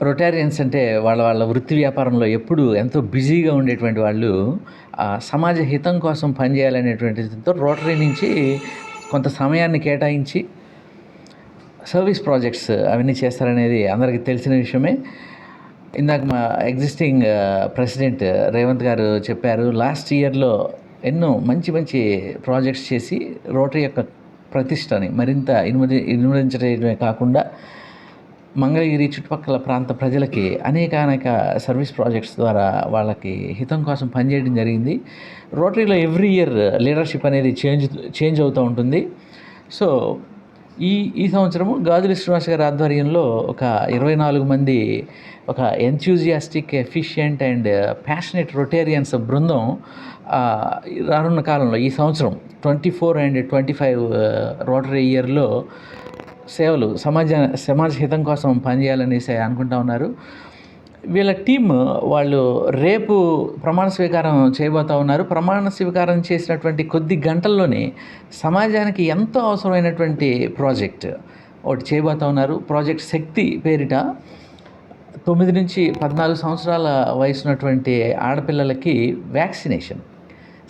రొటారియన్స్ అంటే వాళ్ళ వాళ్ళ వృత్తి వ్యాపారంలో ఎప్పుడు ఎంతో బిజీగా ఉండేటువంటి వాళ్ళు ఆ, సమాజ హితం కోసం పనిచేయాలనేటువంటితో రోటరీ నుంచి కొంత సమయాన్ని కేటాయించి సర్వీస్ ప్రాజెక్ట్స్ అవన్నీ చేస్తారనేది అందరికీ తెలిసిన విషయమే. ఇందాక మా ఎగ్జిస్టింగ్ ప్రెసిడెంట్ రేవంత్ గారు చెప్పారు లాస్ట్ ఇయర్లో ఎన్నో మంచి మంచి ప్రాజెక్ట్స్ చేసి రోటరీ యొక్క ప్రతిష్టని మరింత ఇనుమది ఇనుమడించడమే కాకుండా మంగళగిరి చుట్టుపక్కల ప్రాంత ప్రజలకి అనేక అనేక సర్వీస్ ప్రాజెక్ట్స్ ద్వారా వాళ్ళకి హితం కోసం పనిచేయడం జరిగింది. రోటరీలో ఎవ్రీ ఇయర్ లీడర్షిప్ అనేది చేంజ్ చేంజ్ అవుతూ ఉంటుంది. సో ఈ ఈ సంవత్సరము గాజుల శ్రీనివాస్ గారి ఆధ్వర్యంలో ఒక ఇరవై నాలుగు మంది ఒక enthusiastic efficient and passionate rotarians బృందం రానున్న కాలంలో ఈ సంవత్సరం twenty four and twenty five rotary ఇయర్లో సేవలు సమాజ సమాజ హితం కోసం పనిచేయాలనేసి అనుకుంటా ఉన్నారు. వీళ్ళ టీం వాళ్ళు రేపు ప్రమాణ స్వీకారం చేయబోతా ఉన్నారు. ప్రమాణ స్వీకారం చేసినటువంటి కొద్ది గంటల్లోనే సమాజానికి ఎంతో అవసరమైనటువంటి ప్రాజెక్ట్ ఒకటి చేయబోతా ఉన్నారు. ప్రాజెక్ట్ శక్తి పేరిట తొమ్మిది నుంచి పద్నాలుగు సంవత్సరాల వయసు ఉన్నటువంటి ఆడపిల్లలకి వ్యాక్సినేషన్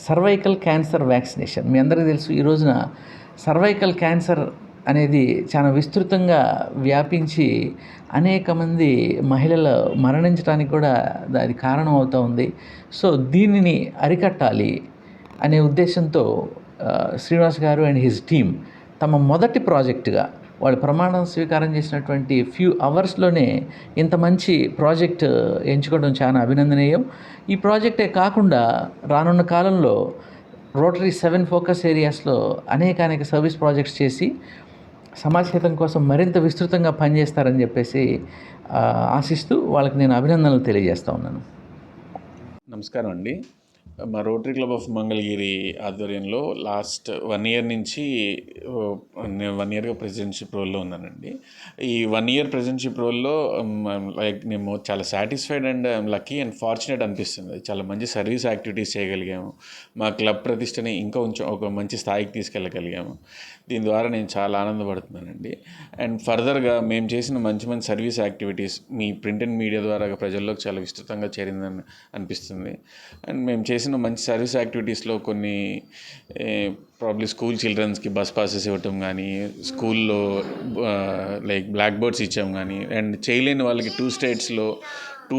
సర్వైకల్ క్యాన్సర్ వ్యాక్సినేషన్. మీ అందరికీ తెలుసు ఈ రోజున సర్వైకల్ క్యాన్సర్ అనేది చాలా విస్తృతంగా వ్యాపించి అనేక మంది మహిళలు మరణించడానికి కూడా అది కారణం అవుతూ ఉంది. సో దీనిని అరికట్టాలి అనే ఉద్దేశంతో శ్రీనివాస్ గారు అండ్ హిజ్ టీమ్ తమ మొదటి ప్రాజెక్టుగా వాళ్ళు ప్రమాణం స్వీకారం చేసినటువంటి ఫ్యూ అవర్స్లోనే ఇంత మంచి ప్రాజెక్ట్ ఎంచుకోవడం చాలా అభినందనీయం. ఈ ప్రాజెక్టే కాకుండా రానున్న కాలంలో రోటరీ సెవెన్ ఫోకస్ ఏరియాస్లో అనేక అనేక సర్వీస్ ప్రాజెక్ట్స్ చేసి సమాజ హితం కోసం మరింత విస్తృతంగా పనిచేస్తారని చెప్పేసి ఆశిస్తూ వాళ్ళకి నేను అభినందనలు తెలియజేస్తా ఉన్నాను. నమస్కారం అండి. మా రోటరీ క్లబ్ ఆఫ్ మంగళగిరి ఆధ్వర్యంలో లాస్ట్ వన్ ఇయర్ నుంచి నేను వన్ ఇయర్గా ప్రెసిడెన్షిప్ రోల్లో ఉన్నానండి. ఈ వన్ ఇయర్ ప్రెసిడెన్షిప్ రోల్లో లైక్ మేము చాలా satisfied and lucky and fortunate అనిపిస్తుంది. చాలా మంచి సర్వీస్ యాక్టివిటీస్ చేయగలిగాము. మా క్లబ్ ప్రతిష్టని ఇంకా కొంచెం ఒక మంచి స్థాయికి తీసుకెళ్ళగలిగాము. దీని ద్వారా నేను చాలా ఆనందపడుతున్నానండి. అండ్ ఫర్దర్గా మేము చేసిన మంచి మంచి సర్వీస్ యాక్టివిటీస్ మీ ప్రింట్ అండ్ మీడియా ద్వారా ప్రజల్లోకి చాలా విస్తృతంగా చేరిందని అనిపిస్తుంది. అండ్ మేము చేసిన మంచి సర్వీస్ యాక్టివిటీస్లో కొన్ని ప్రాబ్లీ స్కూల్ చిల్డ్రన్స్కి బస్ పాసెస్ ఇవ్వటం కానీ స్కూల్లో లైక్ బ్లాక్ బోర్డ్స్ ఇచ్చాం కానీ అండ్ చేయలేని వాళ్ళకి టూ స్టేట్స్లో టూ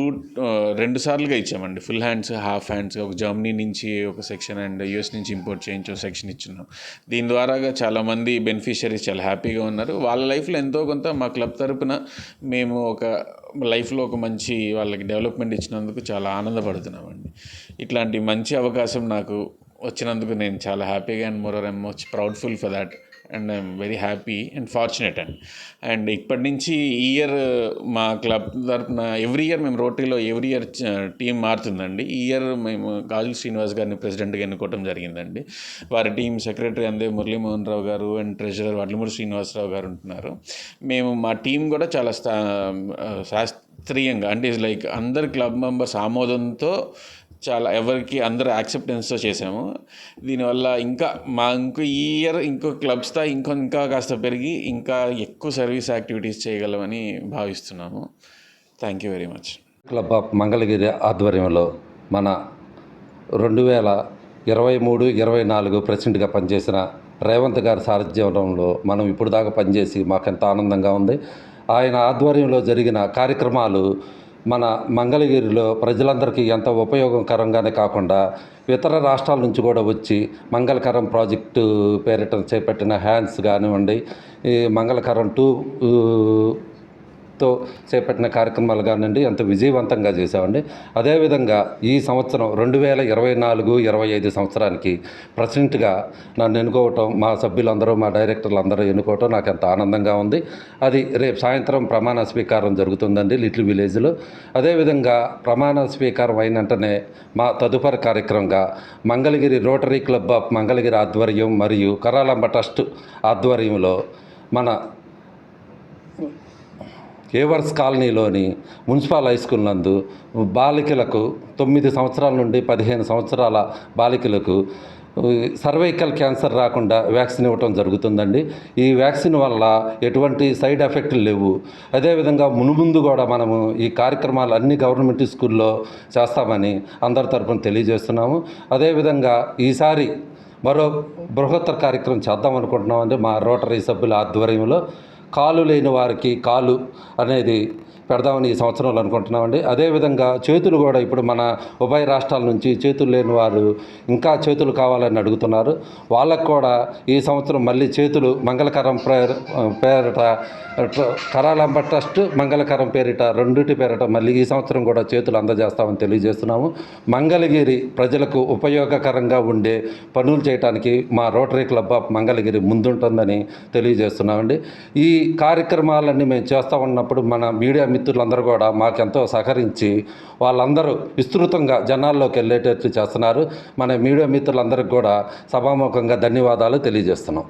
రెండు సార్లుగా ఇచ్చామండి. ఫుల్ హ్యాండ్స్ హాఫ్ హ్యాండ్స్ ఒక జర్మనీ నుంచి ఒక సెక్షన్ అండ్ యూఎస్ నుంచి ఇంపోర్ట్ చేయించి ఒక సెక్షన్ ఇచ్చున్నాం. దీని ద్వారాగా చాలామంది బెనిఫిషరీస్ చాలా హ్యాపీగా ఉన్నారు. వాళ్ళ లైఫ్లో ఎంతో కొంత మా క్లబ్ తరపున మేము ఒక లైఫ్లో ఒక మంచి వాళ్ళకి డెవలప్మెంట్ ఇచ్చినందుకు చాలా ఆనందపడుతున్నామండి. ఇట్లాంటి మంచి అవకాశం నాకు వచ్చినందుకు నేను చాలా హ్యాపీగా and more I'm much proudful for that. And I'm very happy and fortunate and and ఇప్పటి నుంచి ఈ ఇయర్ మా క్లబ్ తరఫున ఎవ్రీ ఇయర్ మేము రోటరీలో ఎవ్రీ ఇయర్ టీం మారుతుందండి. ఈ ఇయర్ మేము గాజుల శ్రీనివాస్ గారిని ప్రెసిడెంట్గా ఎన్నుకోవడం జరిగిందండి. వారి టీం సెక్రటరీ అందే మురళీమోహన్ రావు గారు అండ్ ట్రెజరర్ వడ్లమూడి శ్రీనివాసరావు గారు ఉంటున్నారు. మేము మా టీం కూడా చాలా స్థా శాస్త్రీయంగా అంటే లైక్ అందరు క్లబ్ మెంబర్స్ ఆమోదంతో చాలా ఎవరికి అందరూ యాక్సెప్టెన్స్తో చేసాము దీనివల్ల ఇంకా మా ఇంకో ఈ ఇయర్ ఇంకో క్లబ్స్తో ఇంకో ఇంకా కాస్త పెరిగి ఇంకా ఎక్కువ సర్వీస్ యాక్టివిటీస్ చేయగలమని భావిస్తున్నాము. Thank you very much club of Mangalagiri ఆధ్వర్యంలో మన రెండు వేల ఇరవై మూడు ఇరవై నాలుగు ప్రెసిడెంట్గా పనిచేసిన రేవంత్ గారి సారథ్యంలో మనం ఇప్పుడు దాకా పనిచేసి మాకెంత ఆనందంగా ఉంది. ఆయన ఆధ్వర్యంలో జరిగిన కార్యక్రమాలు మన మంగళగిరిలో ప్రజలందరికీ ఎంతో ఉపయోగకరంగానే కాకుండా ఇతర రాష్ట్రాల నుంచి కూడా వచ్చి మంగళకరం ప్రాజెక్టు పేరిట చేపట్టిన హ్యాండ్స్ కానివ్వండి ఈ మంగళకరం టూ తో చేపట్టిన కార్యక్రమాలు కానివ్వండి ఎంత విజయవంతంగా చేశామండి. అదేవిధంగా ఈ సంవత్సరం రెండు వేల ఇరవై నాలుగు ఇరవై ఐదు సంవత్సరానికి ప్రెసిడెంట్గా నన్ను ఎన్నుకోవటం మా సభ్యులందరూ మా డైరెక్టర్లు అందరూ ఎన్నుకోవటం నాకు ఎంత ఆనందంగా ఉంది. అది రేపు సాయంత్రం ప్రమాణ స్వీకారం జరుగుతుందండి లిటిల్ విలేజ్లో. అదేవిధంగా ప్రమాణ స్వీకారం అయిన వెంటనే మా తదుపరి కార్యక్రమంగా Mangalagiri rotary club of Mangalagiri ఆధ్వర్యం మరియు కరాలంబ ట్రస్ట్ ఆధ్వర్యంలో మన ఏవర్స్ కాలనీలోని మున్సిపల్ హై స్కూల్ నందు బాలికలకు తొమ్మిది సంవత్సరాల నుండి పదిహేను సంవత్సరాల బాలికలకు సర్వైకల్ క్యాన్సర్ రాకుండా వ్యాక్సిన్ ఇవ్వటం జరుగుతుందండి. ఈ వ్యాక్సిన్ వల్ల ఎటువంటి సైడ్ ఎఫెక్ట్లు లేవు. అదేవిధంగా మునుముందు కూడా మనము ఈ కార్యక్రమాలు అన్ని గవర్నమెంట్ స్కూల్లో చేస్తామని అందరి తరపున తెలియజేస్తున్నాము. అదేవిధంగా ఈసారి మరో బృహత్తర కార్యక్రమం చేద్దాం అనుకుంటున్నామండి మా రోటరీ సభ్యుల ఆధ్వర్యంలో. కాలు లేని వారికి కాలు అనేది పెడదామని ఈ సంవత్సరంలో అనుకుంటున్నామండి. అదేవిధంగా చేతులు కూడా ఇప్పుడు మన ఉభయ రాష్ట్రాల నుంచి చేతులు లేని వారు ఇంకా చేతులు కావాలని అడుగుతున్నారు. వాళ్ళకు కూడా ఈ సంవత్సరం మళ్ళీ చేతులు మంగళకరం ప్రేర పేరిట కరాలంబ ట్రస్ట్ మంగళకరం పేరిట రెండిటి పేరిట మళ్ళీ ఈ సంవత్సరం కూడా చేతులు అందజేస్తామని తెలియజేస్తున్నాము. మంగళగిరి ప్రజలకు ఉపయోగకరంగా ఉండే పనులు చేయడానికి మా రోటరీ క్లబ్ ఆఫ్ మంగళగిరి ముందుంటుందని తెలియజేస్తున్నామండి. ఈ కార్యక్రమాలన్నీ మేము చేస్తూ ఉన్నప్పుడు మన మీడియా మిత్రులందరూ కూడా మాకెంతో సహకరించి వాళ్ళందరూ విస్తృతంగా జనాల్లోకి వెళ్ళేటట్లు చేస్తున్నారు. మన మీడియా మిత్రులందరికీ కూడా సభాముఖంగా ధన్యవాదాలు తెలియజేస్తున్నాం.